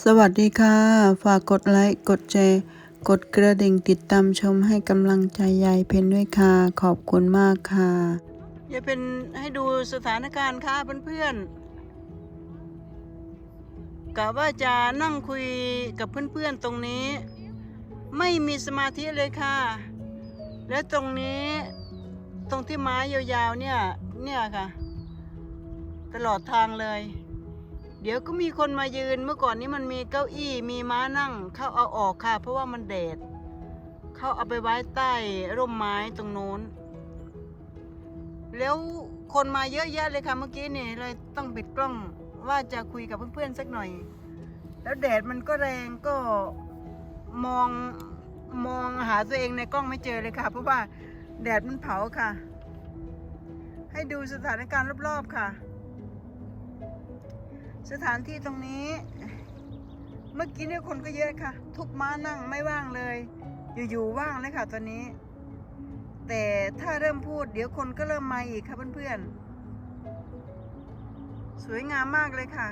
สวัสดีค่ะ ฝากกดไลค์ กดแชร์ กดกระดิ่งติดตามชมให้กำลังใจยายเพนด้วยค่ะ ขอบคุณมากค่ะ ยายเป็นให้ดูสถานการณ์ค่ะเพื่อนๆกะว่าจะนั่งคุยกับเพื่อนๆตรงนี้ ไม่มีสมาธิเลยค่ะ และตรงนี้ตรงที่ไม้ยาวๆเนี่ย เนี่ยค่ะ ตลอดทางเลย เดี๋ยวก็มีคนมายืนเมื่อก่อนนี้มันมีเก้าอี้มีม้านั่ง เขาเอาออกค่ะ เพราะว่ามันแดด เขาเอาไปไว้ใต้ร่มไม้ตรงโน้น แล้วคนมาเยอะแยะเลยค่ะเมื่อกี้นี่เลยต้องปิดกล้องว่าจะคุยกับเพื่อนๆสักหน่อย แล้วแดดมันก็แรงก็มองมองหาตัวเองในกล้องไม่เจอเลยค่ะ เพราะว่าแดดมันเผาค่ะ ให้ดูสถานการณ์รอบๆค่ะ สถานที่ตรงนี้ เมื่อกี้เนี่ยคนก็เยอะค่ะ ทุกม้านั่งไม่ว่างเลย อยู่ๆว่างเลยค่ะตอนนี้ แต่ถ้าเริ่มพูดเดี๋ยวคนก็เริ่มมาอีกค่ะเพื่อนๆ สวยงามมากเลยค่ะ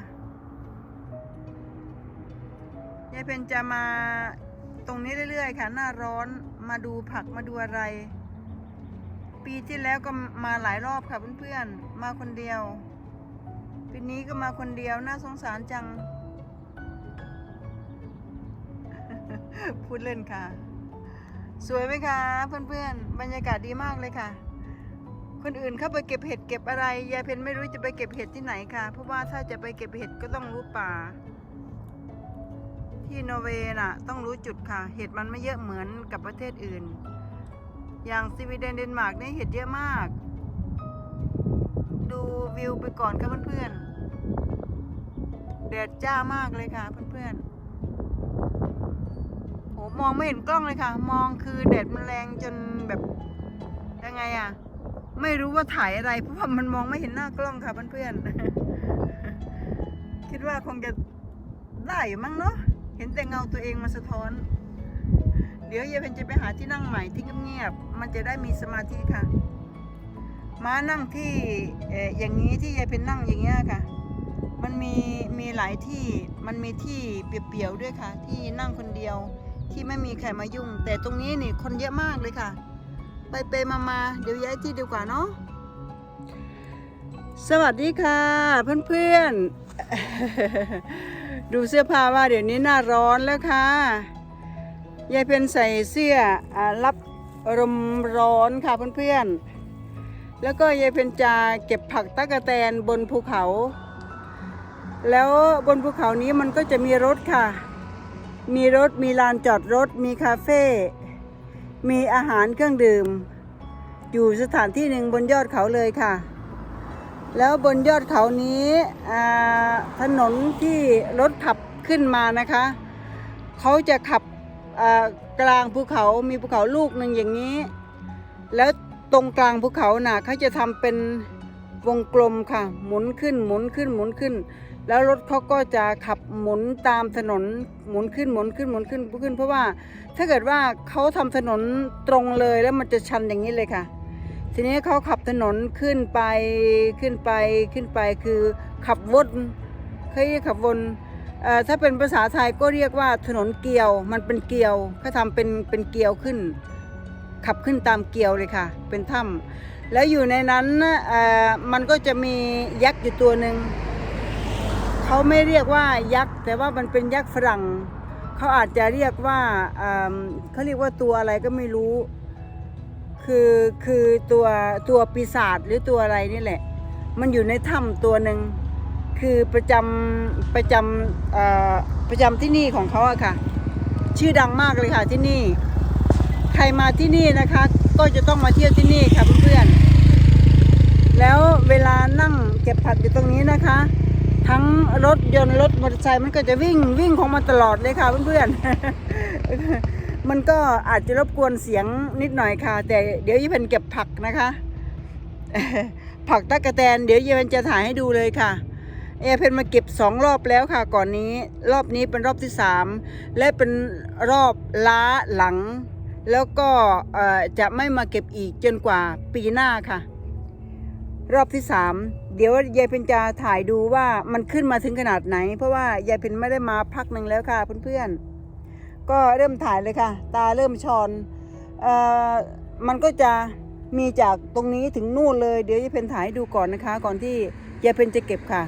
ยายเพนจะมาตรงนี้เรื่อยๆ ค่ะ หน้าร้อนมาดูผักมาดูอะไร ปีที่แล้วก็มาหลายรอบค่ะเพื่อนๆ มาคนเดียว ปีนี้ก็มาคนเดียวน่าสงสารจัง พูดเล่นค่ะ สวยไหมคะเพื่อนๆ บรรยากาศดีมากเลยค่ะ คนอื่นเข้าไปเก็บเห็ดเก็บอะไร ยายเพนไม่รู้จะไปเก็บเห็ดที่ไหนค่ะ เพราะว่าถ้าจะไปเก็บเห็ดก็ต้องรู้ป่า ที่นอร์เวย์น่ะ ต้องรู้จุดค่ะ เห็ดมันไม่เยอะเหมือนกับประเทศอื่น อย่างสวีเดนเดนมาร์กนี่เห็ดเยอะมาก ดูวิวไปก่อนค่ะเพื่อนๆแดดจ้ามากเลยค่ะเพื่อนๆโหมองไม่เห็นกล้องเลยค่ะ มองคือแดดมันแรงจนแบบยังไงอะไม่รู้ว่าถ่ายอะไร เพราะว่ามันมองไม่เห็นหน้ากล้องค่ะเพื่อนๆคิดว่าคงจะได้มั้งเนาะเห็นแต่เงาตัวเองมาสะท้อน เดี๋ยวยายเพนจะไปหาที่นั่งใหม่ที่เงียบๆมันจะได้มีสมาธิค่ะ ม้านั่งที่เอออย่างนี้ที่ยายเป็นนั่งอย่างเงี้ยค่ะ มันมีมีหลายที่มันมีที่เปียวๆด้วยค่ะ ที่นั่งคนเดียวที่ไม่มีใครมายุ่ง แต่ตรงนี้นี่คนเยอะมากเลยค่ะ ไปไปมามาเดี๋ยวย้ายที่ดีกว่าเนาะสวัสดีค่ะ เพื่อนๆ ดูเสื้อผ้าว่าเดี๋ยวนี้หน้าร้อนแล้วค่ะยายเป็นใส่เสื้ออรับลมร้อนค่ะเพื่อนๆ แล้วก็ยายเพนจาเก็บผักตะกะแตนบนภูเขา แล้วบนภูเขานี้มันก็จะมีรถค่ะ มีรถมีลานจอดรถ มีคาเฟ่มีอาหารเครื่องดื่ม อยู่สถานที่หนึ่งบนยอดเขาเลยค่ะ แล้วบนยอดเขานี้ถนนที่รถขับขึ้นมานะคะ เขาจะขับกลางภูเขามีภูเขาลูกหนึ่งอย่างนี้ แล้ว ตรงกลางภูเขาน่ะเขาจะทำเป็นวงกลมค่ะ หมุนขึ้นหมุนขึ้นหมุนขึ้น แล้วรถเขาก็จะขับหมุนตามถนนหมุนขึ้นหมุนขึ้นหมุนขึ้นขึ้น เพราะว่าถ้าเกิดว่าเขาทำถนนตรงเลยแล้วมันจะชันอย่างนี้เลยค่ะ ทีนี้เขาขับถนนขึ้นไปขึ้นไปขึ้นไปคือขับวนเคยขับวนถ้าเป็นภาษาไทยก็เรียกว่าถนนเกลียว มันเป็นเกลียวเขาทำเป็นเป็นเกลียวขึ้น ขับขึ้นตามเกลียวเลยค่ะ เป็นถ้ำแล้วอยู่ในนั้นอ่อมันก็จะมียักษ์อยู่ตัวหนึ่งเขาไม่เรียกว่ายักษ์แต่ว่ามันเป็นยักษ์ฝรั่งเขาอาจจะเรียกว่าเอิ่มเขาเรียกว่าตัวอะไรก็ไม่รู้ คือคือตัวตัวปีศาจหรือตัวอะไรนี่แหละ มันอยู่ในถ้ำตัวหนึ่งคือประจำประจำประจำที่นี่ของเขาอะค่ะ ชื่อดังมากเลยค่ะที่นี่ ใครมาที่นี่นะคะ ก็จะต้องมาเที่ยวที่นี่ค่ะเพื่อนๆแล้วเวลานั่งเก็บผักอยู่ตรงนี้นะคะ ทั้งรถยนต์รถมอเตอร์ไซค์มันก็จะวิ่งวิ่งของมันตลอดเลยค่ะเพื่อนๆมันก็อาจจะรบกวนเสียงนิดหน่อยค่ะ แต่เดี๋ยวยี่เพนเก็บผักนะคะ ผักตะกะแตนเดี๋ยวยี่เพนจะถ่ายให้ดูเลยค่ะเอเพนมาเก็บสองรอบแล้วค่ะ ก่อนนี้ รอบนี้เป็นรอบที่สามและเป็นรอบล้าหลัง แล้วก็จะไม่มาเก็บอีกจนกว่าปีหน้าค่ะ รอบที่สามเดี๋ยวยายเพนจะถ่ายดูว่ามันขึ้นมาถึงขนาดไหน เพราะว่ายายเพนไม่ได้มาพักหนึ่งแล้วค่ะเพื่อนๆ ก็เริ่มถ่ายเลยค่ะ ตาเริ่มชอนออมันก็จะมีจากตรงนี้ถึงนู่นเลย เดี๋ยวยายเพนถ่ายให้ดูก่อนนะคะ ก่อนที่ยายเพนจะเก็บค่ะ